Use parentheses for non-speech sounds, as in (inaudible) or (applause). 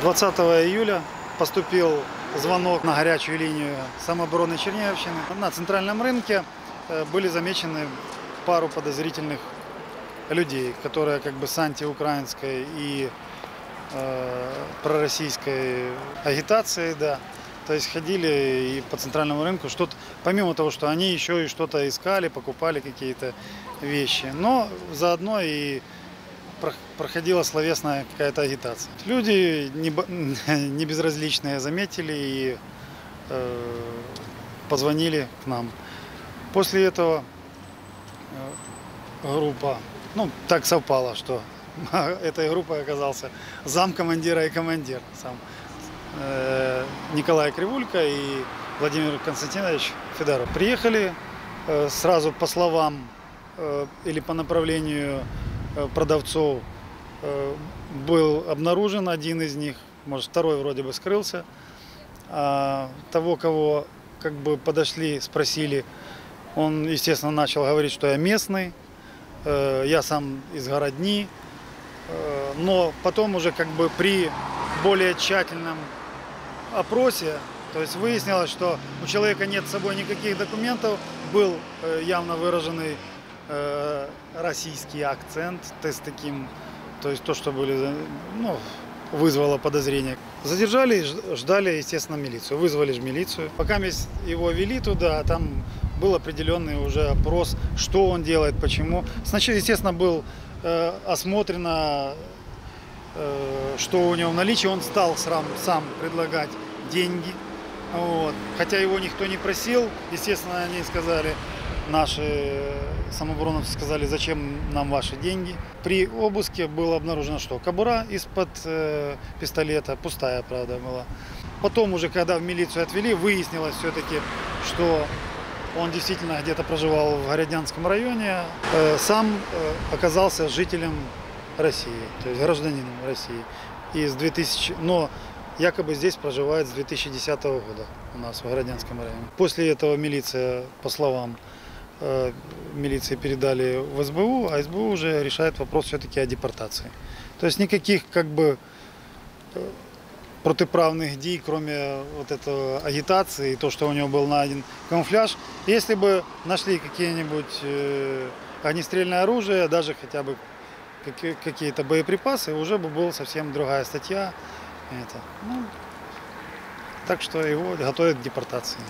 20 июля поступил звонок на горячую линию самообороны Черниговщины. На центральном рынке э, были замечены пару подозрительных людей, которые как бы с антиукраинской и э, пророссийской агитацией, да. То есть ходили и по центральному рынку, что-то, помимо того, что они еще и что-то искали, покупали какие-то вещи, но заодно и проходила словесная какая-то агитация. Люди не, (laughs) не безразличные заметили и э, позвонили к нам. После этого э, группа, ну так совпало, что (laughs) этой группой оказался зам командира и командир сам э, Николай Кривулько и Владимир Константинович Федоров. Приехали э, сразу по словам э, или по направлению продавцов э, был обнаружен один из них, может второй вроде бы скрылся. А того, кого как бы подошли, спросили, он, естественно, начал говорить, что я местный, э, я сам из городни, Э, но потом уже как бы при более тщательном опросе, то есть выяснилось, что у человека нет с собой никаких документов, был э, явно выраженный э, российский акцент, то есть таким, то есть то, что были, ну, вызвало подозрение. Задержали ждали, естественно, милицию. Вызвали же милицию. Пока его вели туда, там был определенный уже опрос, что он делает, почему. Сначала, естественно, был э, осмотрено, э, что у него в наличии. Он стал сам, сам предлагать деньги. Вот. Хотя его никто не просил. Естественно, они сказали, наши самообороновцы сказали, зачем нам ваши деньги. При обыске было обнаружено, что кобура из-под э, пистолета, пустая, правда, была. Потом уже, когда в милицию отвели, выяснилось все-таки, что он действительно где-то проживал в Городнянском районе. Э, Сам э, оказался жителем России, то есть гражданином России. И с 2000, но якобы здесь проживает с 2010 года у нас в Городнянском районе. После этого милиция, по словам милиции, передали в СБУ, а СБУ уже решает вопрос все-таки о депортации. То есть никаких как бы э, протиправных дій, кроме вот этого агитации, и то, что у него был найден камуфляж. Если бы нашли какие-нибудь э, огнестрельное оружие, даже хотя бы какие- какие-то боеприпасы, уже бы была совсем другая статья. Это, ну, так что его готовят к депортации.